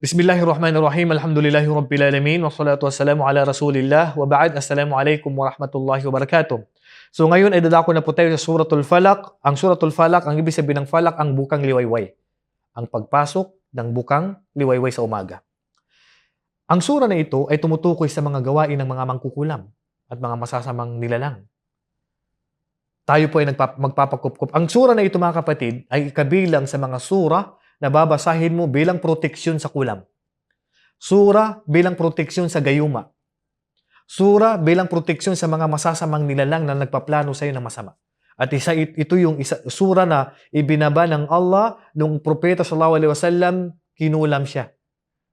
Bismillahirrahmanirrahim. Alhamdulillahi Rabbil Alamin. Wassalatu wassalamu ala Rasulillah. Wa ba'd. Assalamu alaikum warahmatullahi wabarakatuh. So ngayon ay dadako na po tayo sa Suratul Falak. Ang Suratul Falak, ang ibig sabihin ng Falak, ang bukang liwayway. Ang pagpasok ng bukang liwayway sa umaga. Ang sura na ito ay tumutukoy sa mga gawain ng mga mangkukulam at mga masasamang nilalang. Tayo po ay magpapakupkup. Ang sura na ito mga kapatid ay kabilang sa mga sura na babasahin mo bilang proteksyon sa kulam. Sura bilang proteksyon sa gayuma. Sura bilang proteksyon sa mga masasamang nilalang na nagpaplano sa iyo ng masama. At isa it- ito yung isa, sura na ibinaba ng Allah nung propeta sallallahu alaihi wasallam kinulam siya.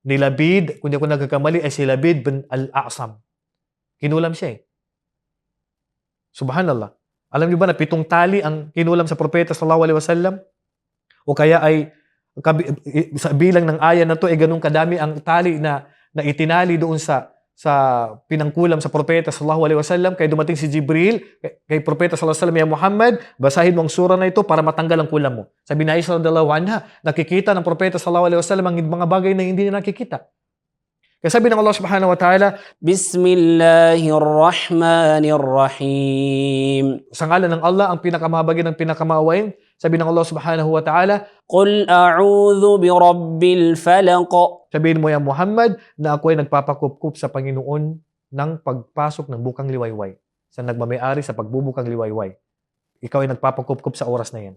Ni Labid, kung di ako nagkakamali, ay si Labid bin Al-A'sam. Kinulam siya eh. Subhanallah. Alam niyo ba na pitong tali ang kinulam sa propeta sallallahu alaihi wasallam? O kaya ay sa bilang ng ayan na to ay eh, ganun kadami ang tali na na itinali doon sa sa pinangkulam sa propeta sallallahu alaihi wasallam. Kay dumating si Jibril kay, kay propeta sallallahu alaihi wasallam ya Muhammad basahin mo ang sura na ito para matanggal ang kulam mo. Sabi na Isa radhiyallahu anha nakikita ng propeta sallallahu alaihi wasallam ang mga bagay na hindi niya nakikita. Kaya sabi ng Allah subhanahu wa ta'ala Bismillahirrahmanirrahim sa ngalan ng Allah ang pinakamahabagin ng pinakamaawain. Sabi ng Allah Subhanahu wa Ta'ala, Qul a'udhu bi rabbil falaq. Sabihin mo ya Muhammad na ako ay nagpapakupkup sa Panginoon ng pagpasok ng bukang liwayway. Sa nagmamayari sa pagbubukang liwayway. Ikaw ay nagpapakupkup sa oras na yan.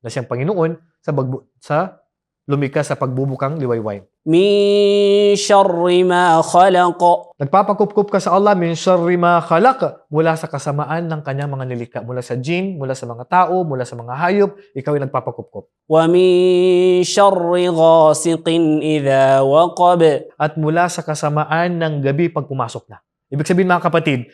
Na siyang Panginoon sa, bagbu- sa lumika sa pagbubukang liwayway min sharri ma khalaq. Nagpapakupkup ka sa Allah min sharri ma khalaq mula sa kasamaan ng kanyang mga nilikha mula sa jin, mula sa mga tao, mula sa mga hayop, ikaw ay nagpapakupkup. Wa min sharri ghasiqin idha waqab. At mula sa kasamaan ng gabi pag pumasok na. Ibig sabihin mga kapatid,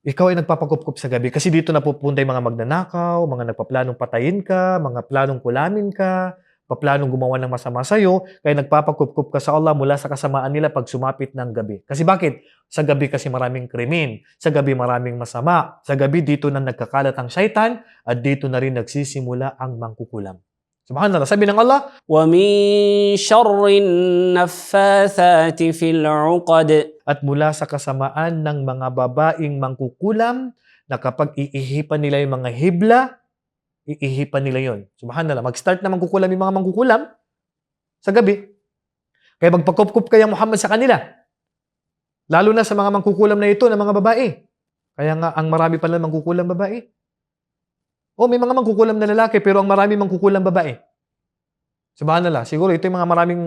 ikaw ay nagpapakupkup sa gabi kasi dito napupunta yung mga magnanakaw, mga nagpaplanong patayin ka, mga planong kulamin ka, paplanong gumawa ng masama sa'yo, kaya nagpapakupkup ka sa Allah mula sa kasamaan nila pag sumapit ng gabi. Kasi bakit? Sa gabi kasi maraming krimen, sa gabi maraming masama, sa gabi dito na nagkakalat ang syaitan, at dito na rin nagsisimula ang mangkukulam. Subhanallah, sabi ng Allah, ومن شر النفاثات في العقد at mula sa kasamaan ng mga babaeng mangkukulam na kapag iihipan nila yung mga hibla, iihipan nila yon. Subhanallah, mag-start na mangkukulam yung mga mangkukulam sa gabi. Kaya magpakupkup kaya Muhammad sa kanila. Lalo na sa mga mangkukulam na ito ng mga babae. Kaya nga, ang marami pala mangkukulam babae. O, may mga mangkukulam na lalaki, pero ang marami mangkukulam babae. Subhanallah, siguro ito yung mga maraming,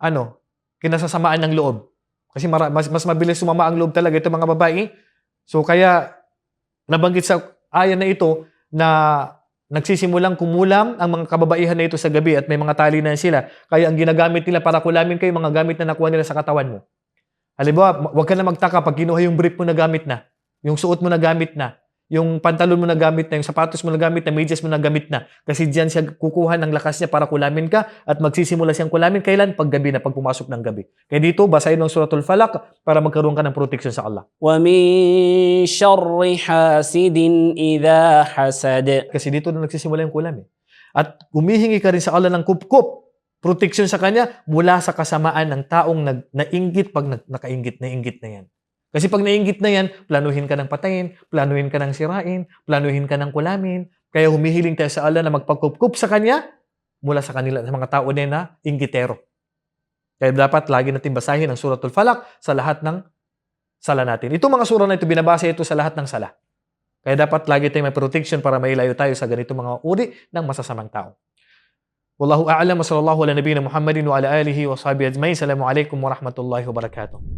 ano, kinasasamaan ng loob. Kasi mara- mas, mas mabilis sumama ang loob talaga ito mga babae. So kaya nabanggit sa aya na ito na nagsisimulang kumulam ang mga kababaihan na ito sa gabi at may mga tali na sila. Kaya ang ginagamit nila para kulamin kayo, mga gamit na nakuha nila sa katawan mo. Halimbawa, huwag ka na magtaka pag kinuha yung brief mo na gamit na, yung suot mo na gamit na, yung pantalon mo na gamit na, yung sapatos mo na gamit na, medyas mo na gamit na. Kasi diyan siya kukuha ng lakas niya para kulamin ka at magsisimula siyang kulamin kailan? Paggabi na, pag pumasok ng gabi. Kaya dito, basahin ng suratul falak para magkaroon ka ng protection sa Allah. Wa min sharri hasidin idha hasad. Kasi dito na nagsisimula yung kulamin. Eh. At humihingi ka rin sa Allah ng kupkup protection sa kanya mula sa kasamaan ng taong nag, nainggit pag nag, nakainggit, nainggit na yan. Kasi pag nainggit na yan, planuhin ka ng patayin, planuhin ka ng sirain, planuhin ka ng kulamin. Kaya humihiling tayo sa Allah na magpagkupkup sa Kanya mula sa kanila, sa mga tao din na inggitero. Kaya dapat lagi natin basahin ang Suratul Falak sa lahat ng sala natin. Ito mga sura na ito, binabasa ito sa lahat ng sala. Kaya dapat lagi tayong may protection para mailayo tayo sa ganito mga uri ng masasamang tao. Wallahu a'lam wa sallallahu ala nabiyina Muhammadin wa ala alihi wa sahbihi ajma'in. Assalamu alaikum wa rahmatullahi wa barakatuh.